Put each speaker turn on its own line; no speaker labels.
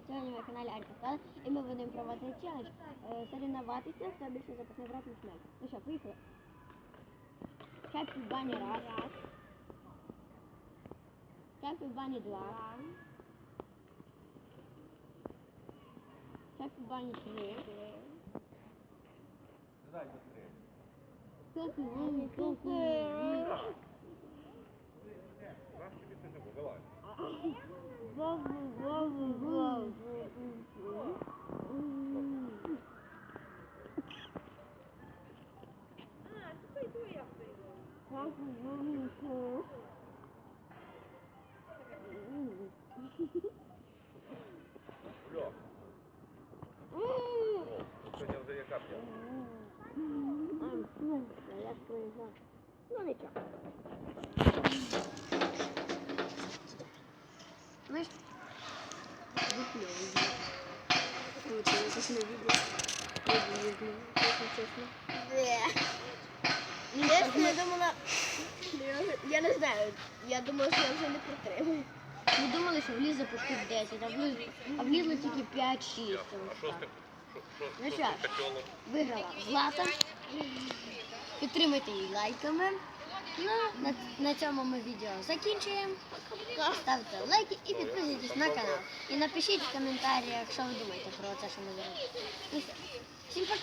Привіт, сьогодні на каналі Алька і ми будемо проводити челендж. Е, Соревноватися, хто більше запасний брат на смерть. Ну що, поїхали. Хеппі Бані раз. Хеппі Бані два. Хеппі Бані три.
Дай быстрее.
Хеппі Бані чотири. Ну нічого. Знаєш, випльовую. Получилось на відео. Чесно.
Чесно, я думала, я не знаю, я думала, що я вже не протримаю.
Ми думали, що влізе по штук 10, а влізло, а тільки 5-6.
А що з
Ну
що?
Виграла Злата. Підтримайте її лайками. Ну, на, на цьому ми відео закінчуємо. Ставте лайки і підписуйтесь на канал. І напишіть в коментарях, що ви думаєте про це, що ми зробили. Ну все. Всім пока.